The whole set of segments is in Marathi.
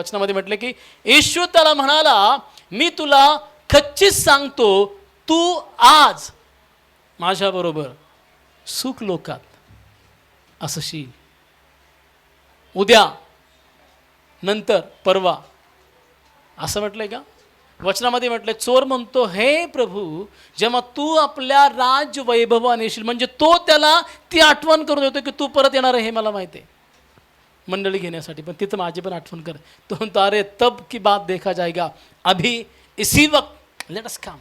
वचनामध्ये म्हटलं की येशू त्याला म्हणाला मी तुला खच्चीच सांगतो तू आज माझ्याबरोबर सुख लोकात असशी उद्या नंतर परवा. असं म्हटलंय का? वचनामध्ये म्हटलंय चोर म्हणतो हे प्रभू जेव्हा तू आपल्या राज वैभवाने येशील म्हणजे तो त्याला ती आठवण करून देतो की तू परत येणार आहे हे मला माहिती आहे. मंडळी घेण्यासाठी. पण तिथं माझी पण आठवण कर. तो म्हणतो अरे तब की बात देखा जायगा अभी इसी वक्त. लेट अस काम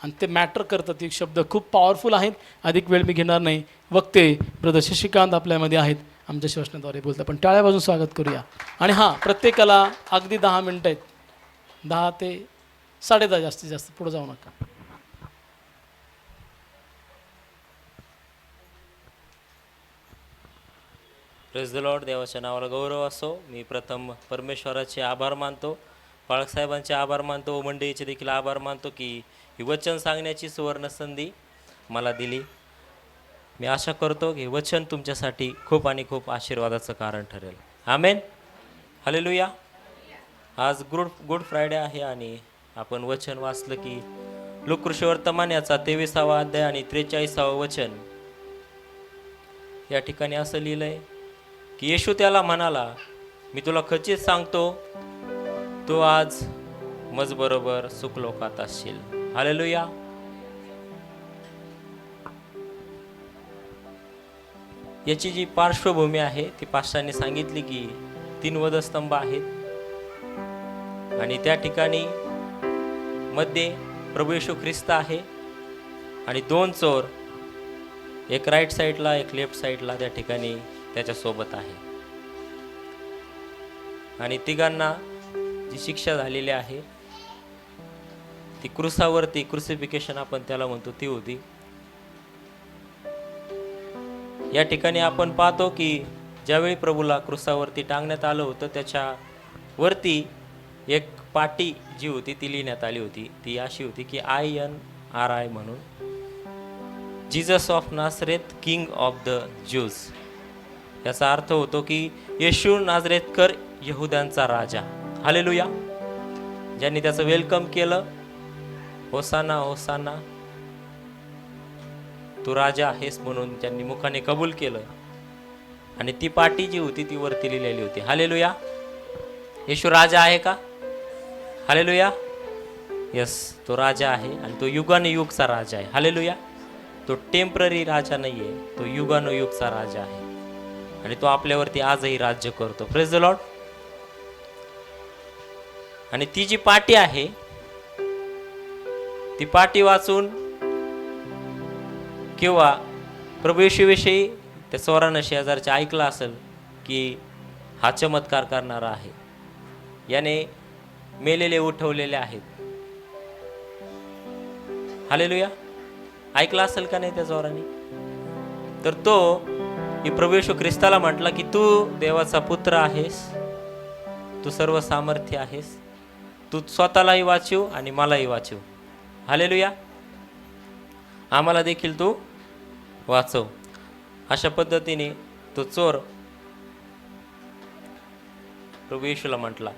आणि ते मॅटर करतात. ते शब्द खूप पॉवरफुल आहेत. अधिक वेळ मी घेणार नाही. वक्ते ब्रदर शशिकांत आपल्यामध्ये आहेत. आमच्या श्वसनाद्वारे बोलतात. पण टाळ्या बाजून स्वागत करूया. आणि हां प्रत्येकाला अगदी दहा मिनटं आहेत. दहा ते साडे दहा जास्तीत जास्त. पुढं जाऊ नका. प्रेस द लॉर्ड देवाच्या नावाला गौरव असो. मी प्रथम परमेश्वराचे आभार मानतो. बाळकसाहेबांचे आभार मानतो. व मंडळीचे देखील आभार मानतो की ही वचन सांगण्याची सुवर्ण संधी मला दिली. मी आशा करतो की वचन तुमच्यासाठी खूप आणि खूप आशीर्वादाचं कारण ठरेल. आमेन हालेलुया आज गुड गुड फ्रायडे आहे आणि आपण वचन वाचलं की लोककृषी वर्तमान याचा तेविसावा अध्याय आणि त्रेचाळीसावं वचन. या ठिकाणी असं लिहिलंय की येशू त्याला म्हणाला मी तुला खचित सांगतो तू आज मजबरोबर सुखलोकात असशील. हालेलुया. याची जी पार्श्वभूमी आहे ती पाचशांनी सांगितली की तीन वधस्तंभ आहेत. आणि त्या ठिकाणी मध्ये प्रभू येशू ख्रिस्त आहे आणि दोन चोर एक राईट साईडला एक लेफ्ट साईडला त्या ठिकाणी त्याच्यासोबत आहे. आणि तिघांना जी शिक्षा झालेली आहे ती क्रुसावरती क्रुसिफिकेशन आपण त्याला म्हणतो ती होती. या ठिकाणी आपण पाहतो की ज्यावेळी प्रभूला क्रुसावरती टांगण्यात आलं होतं त्याच्या वरती एक पाटी जी होती ती लिहिण्यात आली होती. ती अशी होती की आय एन आर आय म्हणून. Jesus of Nazareth king of the Jews याचा अर्थ होतो की येशू नाझरेतकर यहुद्यांचा राजा. हालेलुया. ज्यांनी त्याचं वेलकम केलं होसाना होसाना तू राजा आहेस म्हणून त्यांनी मुखाने कबूल केलं. आणि ती पाटी जी होती ती वरती लिहिलेली होती. हालेलुया. येशू राजा आहे का? हालेलुया. यस तो राजा आहे आणि तो युगानुयुगचा राजा आहे. हालेलुया. तो टेंपररी राजा नाही आहे तो युगानुयुगचा राजा आहे. आणि तो आपल्यावरती आजही राज्य करतो. प्रेज द लॉर्ड आणि ती जी पाटी आहे ती पाटी वाचून किंवा प्रभू येशूविषयी त्या चौऱ्याण्णव शेजारच्या ऐकलं असेल की हा चमत्कार करणारा आहे. याने मेलेले उठवलेले आहेत. हालेलुया ऐकला असेल का नाही त्या जोराने? तर तो मी प्रभू ख्रिस्ताला म्हटला की तू देवाचा पुत्र आहेस. तू सर्व सामर्थ्य आहेस. तू स्वतःलाही वाचू आणि मलाही वाचव. हालेलुया. आम्हाला देखील तू वाचव. अशा पद्धतीने तो चोर प्रभू येशूला म्हटला.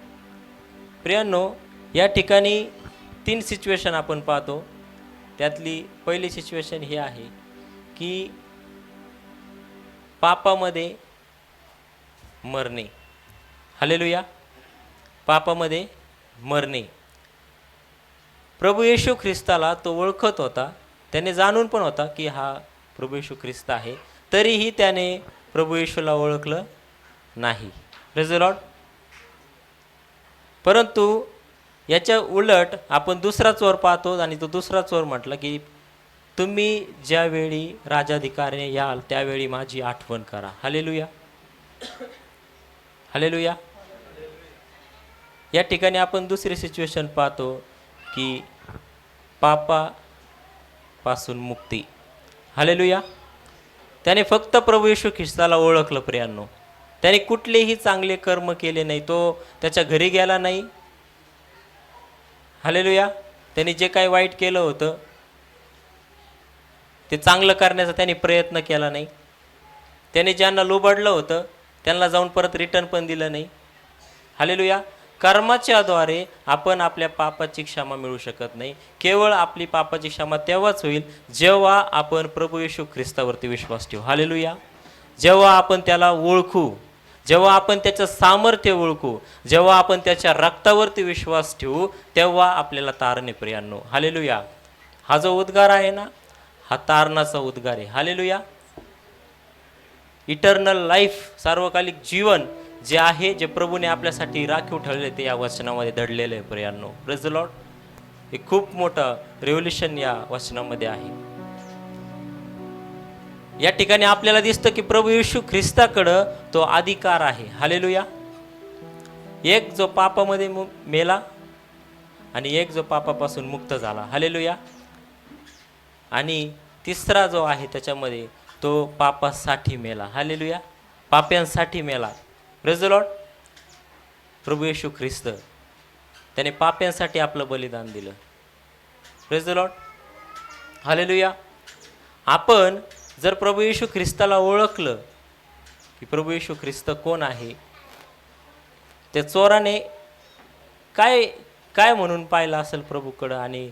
प्रियांनो या ठिकाणी तीन सिच्युएशन आपण पाहतो. त्यातली पहिली सिच्युएशन ही आहे की पापामध्ये मरणे. हालेलुया पापामध्ये मरणे. प्रभू येशू ख्रिस्ताला तो ओळखत होता. त्याने जाणून पण होता की हा प्रभू येशू ख्रिस्त आहे. तरीही त्याने प्रभू येशूला ओळखलं नाही. रेझलॉट परंतु याच्या उलट आपण दुसरा चोर पाहतो आणि तो दुसरा चोर म्हटला की तुम्ही ज्यावेळी राजाधिकाऱ्याने याल त्यावेळी माझी आठवण करा. हलेलुया हलेलुया या ठिकाणी आपण दुसरी सिच्युएशन पाहतो की पापापासून मुक्ती. हलेलुया त्याने फक्त प्रभू येशू ख्रिस्ताला ओळखलं प्रियांनो. त्याने कुठलेही चांगले कर्म केले नाही तो त्याच्या घरी गेला नाही. हलेलुया त्याने जे काही वाईट केलं होतं ते चांगलं करण्याचा त्यांनी प्रयत्न केला नाही. त्याने ज्यांना लुबाडलं होतं त्यांना जाऊन परत रिटर्न पण दिलं नाही. हालेलुया कर्माच्याद्वारे आपण आपल्या पापाची क्षमा मिळू शकत नाही. केवळ आपली पापाची क्षमा तेव्हाच होईल जेव्हा आपण प्रभू येशू ख्रिस्तावरती विश्वास ठेवू. हालेलुया जेव्हा आपण त्याला ओळखू जेव्हा आपण त्याचं सामर्थ्य ओळखू जेव्हा आपण त्याच्या रक्तावरती विश्वास ठेवू तेव्हा आपल्याला तारणे प्रियांनो हालेलुया हा जो उद्गार आहे ना हा तारणाचा उद्गार आहे. हालेलुया. इटर्नल लाईफ सार्वकालिक जीवन जे आहे जे प्रभूने आपल्यासाठी राखीव ठेवले ते या वचनामध्ये दडलेलं आहे प्रियांनो. प्रेज लॉर्ड हे खूप मोठं रेव्होल्युशन या वचनामध्ये आहे. या ठिकाणी आपल्याला दिसतं की प्रभू येशू ख्रिस्ताकडं तो अधिकार आहे. हालेलुया. एक जो पापामध्ये मु- मेला आणि एक जो पापापासून मुक्त झाला. हालेलुया. आणि तिसरा जो आहे त्याच्यामध्ये तो पापासाठी मेला. हालेलुया पाप्यांसाठी मेला. प्रेझलॉट लॉर्ड प्रभू येशू ख्रिस्त. त्याने पाप्यांसाठी आपलं बलिदान दिलं. प्रेझलॉट लॉर्ड हालेलुया आपण जर प्रभू येशू ख्रिस्ताला ओळखलं की प्रभू येशू ख्रिस्त कोण आहे त्या चोराने काय काय म्हणून पाहिलं असेल प्रभूकडं आणि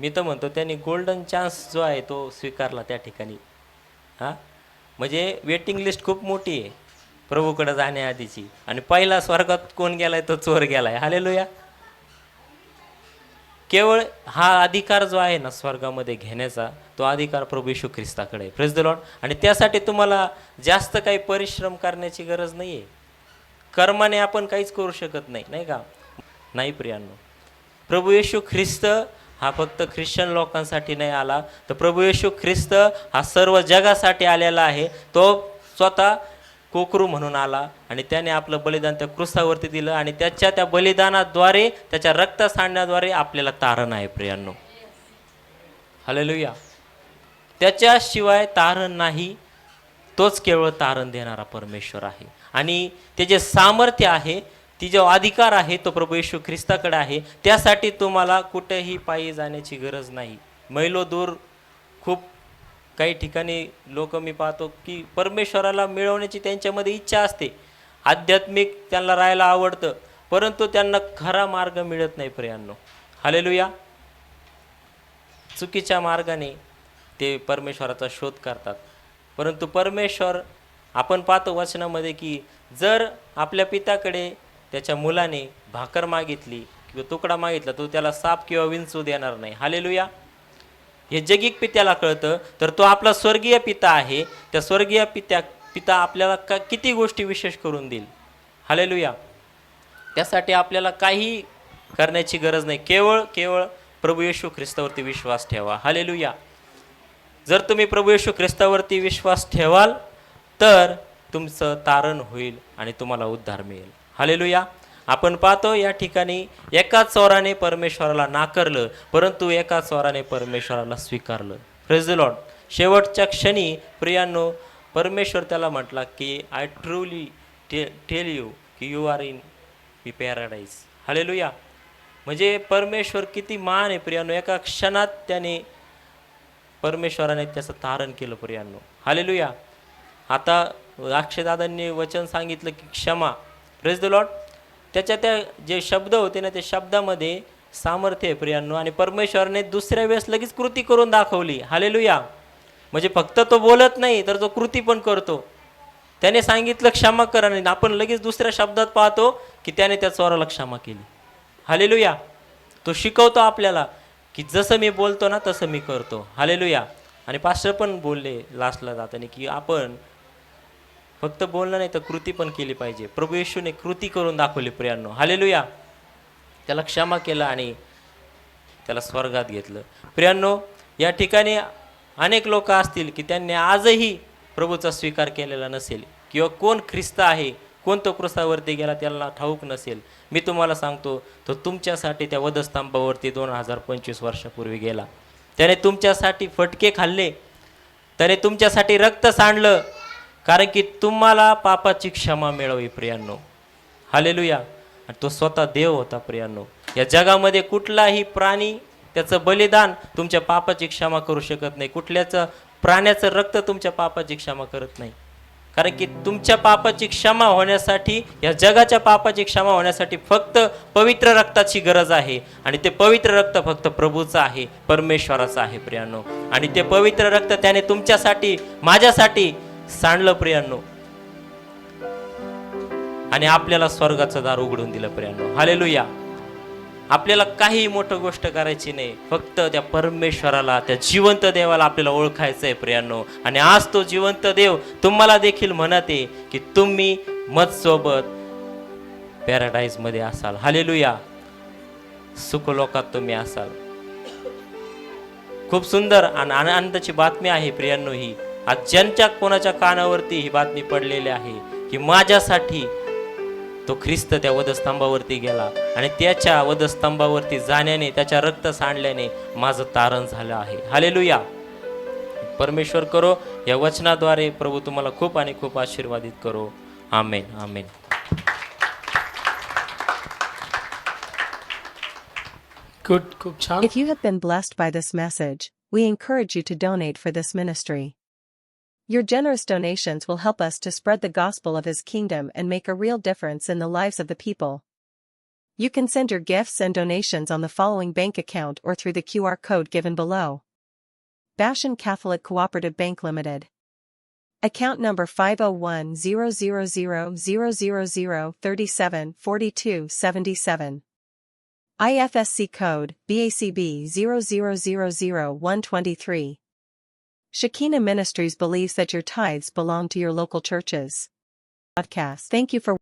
मी तर म्हणतो त्यांनी गोल्डन चान्स जो आहे तो स्वीकारला त्या ठिकाणी. हां? म्हणजे वेटिंग लिस्ट खूप मोठी आहे प्रभूकडं जाण्याआधीची. आणि पहिला स्वर्गात कोण गेलाय तो चोर गेलाय. हालेलुया केवळ हा अधिकार जो आहे ना स्वर्गामध्ये घेण्याचा तो अधिकार प्रभू येशू ख्रिस्ताकडे आहे. फ्रेज द लॉर्ड आणि त्यासाठी तुम्हाला जास्त काही परिश्रम करण्याची गरज नाही आहे कर्माने आपण काहीच करू शकत नाही नाही का? नाही प्रियांनो. प्रभू येशू ख्रिस्त हा फक्त ख्रिश्चन लोकांसाठी नाही आला तर प्रभू येशू ख्रिस्त हा सर्व जगासाठी आलेला आहे. तो स्वतः कोकरू म्हणून आला आणि त्याने आपलं बलिदान त्या क्रुसावरती दिलं आणि त्याच्या त्या बलिदानाद्वारे त्याच्या रक्त सांडण्याद्वारे आपल्याला तारण आहे प्रियांनो. हालेलुया त्याच्याशिवाय तारण नाही तोच केवळ तारण देणारा परमेश्वर आहे. आणि ते जे सामर्थ्य आहे ती जो अधिकार आहे तो प्रभू येशू ख्रिस्ताकडे आहे त्यासाठी तुम्हाला कुठेही पायी जाण्याची गरज नाही. मैलो दूर खूप काही ठिकाणी लोक मी पाहतो की परमेश्वराला मिळवण्याची त्यांच्यामध्ये इच्छा असते. आध्यात्मिक त्यांना राहायला आवडतं परंतु त्यांना खरा मार्ग मिळत नाही प्रियांनो. हालेलुया. चुकीच्या मार्गाने ते परमेश्वराचा शोध करतात. परंतु परमेश्वर आपण पाहतो वचनामध्ये की जर आपल्या पित्याकडे त्याच्या मुलाने भाकर मागितली किंवा तुकडा मागितला तो त्याला साप किंवा विंचू देणार नाही. हालेलुया. हे जगिक पित्याला कळतं. तर तो आपला स्वर्गीय पिता आहे. त्या स्वर्गीय पित्या पिता आपल्याला का किती गोष्टी विशेष करून देईल? हालेलुया. त्यासाठी आपल्याला काही करण्याची गरज नाही. केवळ केवळ प्रभू येशू ख्रिस्तावरती विश्वास ठेवा. हालेलुया. जर तुम्ही प्रभू येशू ख्रिस्तावरती विश्वास ठेवाल तर तुमचं तारण होईल आणि तुम्हाला उद्धार मिळेल. हालेलुया. आपण पाहतो या ठिकाणी एका स्वराने परमेश्वराला नाकारलं परंतु एका स्वराने परमेश्वराला स्वीकारलं. फ्रेझलॉट शेवटच्या क्षणी प्रियांनो परमेश्वर त्याला म्हटला की आय ट्रूली टे टेल यू की you are in me paradise hallelujah म्हणजे परमेश्वर किती मान आहे प्रियांनो. एका क्षणात त्याने परमेश्वराने त्याचं तारण केलं प्रियांनो. हालेलुया आता अक्षयदादांनी वचन सांगितलं की क्षमा. प्रेज द लॉट त्याच्या त्या जे शब्द होते ना त्या शब्दामध्ये सामर्थ्य आहे प्रियांनो. आणि परमेश्वरने दुसऱ्या वेळेस लगेच कृती करून दाखवली. हालेलुया म्हणजे फक्त तो बोलत नाही तर तो कृती पण करतो. त्याने सांगितलं क्षमा करा नाही आपण लगेच दुसऱ्या शब्दात पाहतो की त्याने त्या चोराला क्षमा केली. हालेलुया तो शिकवतो आपल्याला की जसं मी बोलतो ना तसं मी करतो. हालेलुया आणि पास्टर पण बोलले लास्टला जाताना की आपण फक्त बोलणं नाही तर कृती पण केली पाहिजे. प्रभू येशूने कृती करून दाखवली प्रियांनो. हालेलुया. त्याला क्षमा केला आणि त्याला स्वर्गात घेतलं. प्रियांनो या ठिकाणी अनेक लोक असतील की त्यांनी आजही प्रभूचा स्वीकार केलेला नसेल. किंवा कोण ख्रिस्त आहे कोण तो क्रुसावरती गेला त्याला ठाऊक नसेल. मी तुम्हाला सांगतो तो तुमच्यासाठी त्या वधस्तंभावरती दोन हजार पंचवीस वर्षापूर्वी गेला. त्याने तुमच्यासाठी फटके खाल्ले. त्याने तुमच्यासाठी रक्त सांडलं. कारण की तुम्हाला पापाची क्षमा मिळावी प्रियांनो. हालेलुया आणि तो स्वतः देव होता प्रियांनो. या जगामध्ये कुठलाही प्राणी त्याचं बलिदान तुमच्या पापाची क्षमा करू शकत नाही. कुठल्याचं प्राण्याचं रक्त तुमच्या पापाची क्षमा करत नाही. कारण की तुमच्या पापाची क्षमा होण्यासाठी या जगाच्या पापाची क्षमा होण्यासाठी फक्त पवित्र रक्ताची गरज आहे. आणि ते पवित्र रक्त फक्त प्रभूचं आहे परमेश्वराचं आहे प्रियांनो. आणि ते पवित्र रक्त त्याने तुमच्यासाठी माझ्यासाठी सांडलं प्रियांनो. आणि आपल्याला स्वर्गाचं दार उघडून दिलं प्रियांनो. हालेलुया आपल्याला काही मोठं गोष्ट करायची नाही. फक्त त्या परमेश्वराला त्या जिवंत देवाला आपल्याला ओळखायचं आहे प्रियांनो. आणि आज तो जिवंत देव तुम्हाला देखील म्हणत आहे की तुम्ही मत सोबत पॅराडाईजमध्ये असाल. हालेलुया सुखलोकात तुम्ही असाल. खूप सुंदर आणि आनंदाची बातमी आहे प्रियांनो ही. आज ज्यांच्या कोणाच्या कानावरती ही बातमी पडलेली आहे की माझ्यासाठी तो ख्रिस्त त्या वधस्तंभावरती गेला आणि त्याच्या वधस्तंभावरती जाण्याने त्याच्या रक्त सांडल्याने माझं तारण झालं आहे. हालेलुया परमेश्वर करो या वचनाद्वारे प्रभू तुम्हाला खूप आणि खूप आशीर्वादित करो. आमेन आमेन गुड खूप छान. If you have been blessed by this message, we encourage you to donate for this ministry. Your generous donations will help us to spread the gospel of His kingdom and make a real difference in the lives of the people. You can send your gifts and donations on the following bank account or through the QR code given below. Bashan Catholic Cooperative Bank Limited. Account number 5010000374277. IFSC code BACB 0000123. Shekinah Ministries believes that your tithes belong to your local churches. Podcast. Thank you for